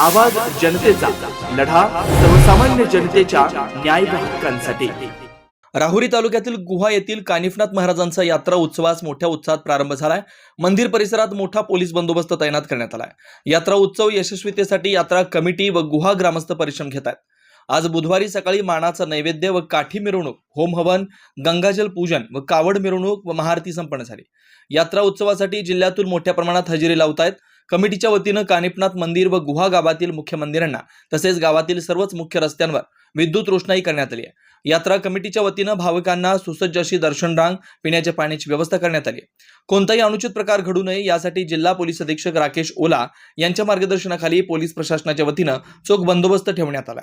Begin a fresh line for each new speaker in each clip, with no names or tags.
आवाज जनतेचा लढा सर्वसामान्य जनतेच्या न्याय हक्कांसाठी. राहुरी तालुक्यातील गुहा येथील कानिफनाथ महाराजांचा यात्रा उत्सवास मोठ्या उत्साहात प्रारंभ झालाय. मंदिर परिसरात मोठा पोलीस बंदोबस्त तैनात करण्यात आलाय. यात्रा उत्सव यशस्वीतेसाठी यात्रा कमिटी व गुहा ग्रामस्थ परिश्रम घेत आहेत. आज बुधवारी सकाळी मानाचा नैवेद्य व काठी मिरवणूक होम हवन गंगाजल पूजन व कावड मिरवणूक व महाआरती संपन्न झाली. यात्रा उत्सवासाठी जिल्ह्यातून मोठ्या प्रमाणात हजेरी लावत आहेत कमिटीच्या वतीनं कानिपनाथ मंदिर व गुहा गावातील मुख्य मंदिरांना तसेच गावातील सर्वच मुख्य रस्त्यांवर विद्युत रोषणाई करण्यात आली आहे. यात्रा कमिटीच्या वतीनं भाविकांना सुसज्ज अशी दर्शन रांग पिण्याच्या पाण्याची व्यवस्था करण्यात आली आहे. कोणताही अनुचित प्रकार घडू नये यासाठी जिल्हा पोलीस अधीक्षक राकेश ओला यांच्या मार्गदर्शनाखाली पोलीस प्रशासनाच्या वतीनं चोख बंदोबस्त ठेवण्यात आला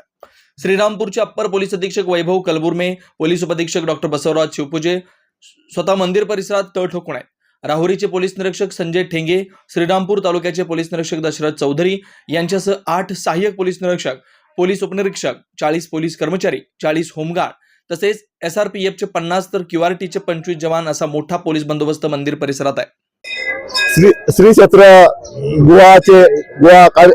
श्रीरामपूरचे अप्पर पोलीस अधीक्षक वैभव कलबुर्मे पोलीस उपअधीक्षक डॉक्टर बसवराज शिवपूजे स्वतः मंदिर परिसरात तळ ठोकून आहेत. राहुरीचे पोलीस निरीक्षक संजय ठेंगे श्रीरामपूर तालुक्याचे पोलीस निरीक्षक दशरथ चौधरी यांच्यासह आठ सहाय्यक पोलीस निरीक्षक पोलीस उपनिरीक्षक चाळीस पोलीस कर्मचारी चाळीस होमगार्ड तसेच एस आर पी एफचे पन्नास तर क्यू आर टीचे पंचवीस जवान असा मोठा पोलीस बंदोबस्त मंदिर परिसरात आहे.
श्री श्री क्षेत्र गुहाचे गुहा का-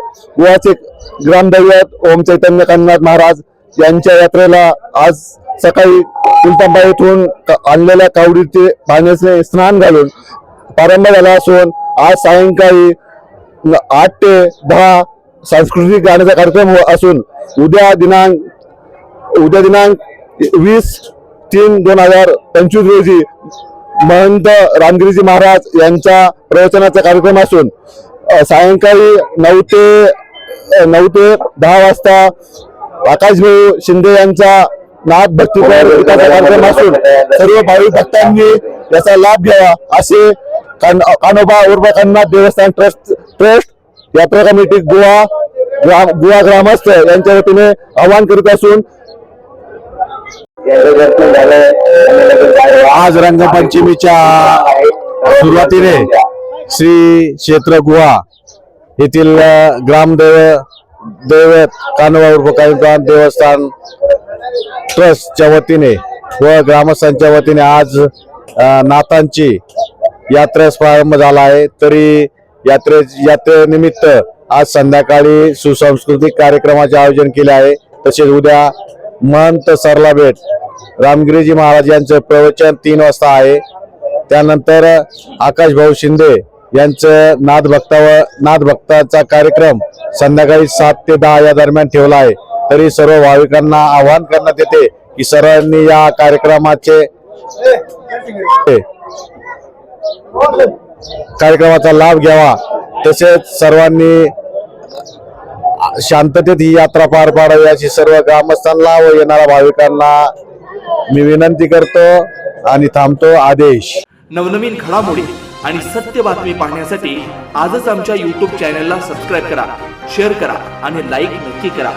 ग्रामदैवत ओम चैतन्य कन्नाथ महाराज यांच्या यात्रेला आज सकाळी कुलतांबा येथून आणलेल्या कावडीचे पाण्याचे स्नान घालून प्रारंभ झाला असून आज सायंकाळी आठ ते दहा सांस्कृतिक गाण्याचा कार्यक्रम हो- असून उद्या दिनांक उद्या दिनांक वीस तीन दोन हजार पंचवीस रोजी महंत रामगिरीजी महाराज यांच्या प्रवचनाचा कार्यक्रम असून सायंकाळी नऊ ते नऊ ते दहा वाजता आकाशभाऊ शिंदे यांचा नाथ भक्तीपर कार्यक्रम असून सर्व भाविक भक्तांनी याचा लाभ घ्यावा असे कानोबा उर्फ देवस्थान ट्रस्ट ट्रस्ट यात्रा कमिटी गोवा ग्राम गोवा ग्रामस्थ यांच्या वतीने आवाहन करीत असून आज रंगपंचमीच्या सुरुवातीने श्री क्षेत्र गुहा येथील ग्रामदेव दैवत कानोबा उर्फ देवस्थान ट्रस्टच्या वतीने व ग्रामस्थांच्या वतीने आज नातांची यात्रेस प्रारंभ झाला आहे. तरी यात्रे यात्रेनिमित्त आज संध्याकाळी सुसांस्कृतिक कार्यक्रमाचे आयोजन केले आहे. तसेच उद्या महंत सरला भेट रामगिरीजी महाराज यांचं प्रवचन तीन वाजता आहे. त्यानंतर आकाश भाऊ शिंदे यांचं नादभक्तावर भक्तावर भक्ताचा कार्यक्रम संध्याकाळी सात ते दहा या दरम्यान ठेवला आहे. तरी सर्व भाविकांना आवाहन करण्यात येते की सर्वांनी या कार्यक्रमाचे कार्यक्रमाचा लाभ घ्यावा. तसेच सर्वांनी शांततेत ही यात्रा पार पाडावी अशी सर्व ग्रामस्थांना व येणाऱ्या भाविकांना मी विनंती करतो आणि थांबतो आदेश.
नवनवीन घडामोडी आणि सत्य बातमी पाहण्यासाठी आजच आमच्या युट्यूब चॅनलला सबस्क्राईब करा शेअर करा आणि लाईक नक्की करा.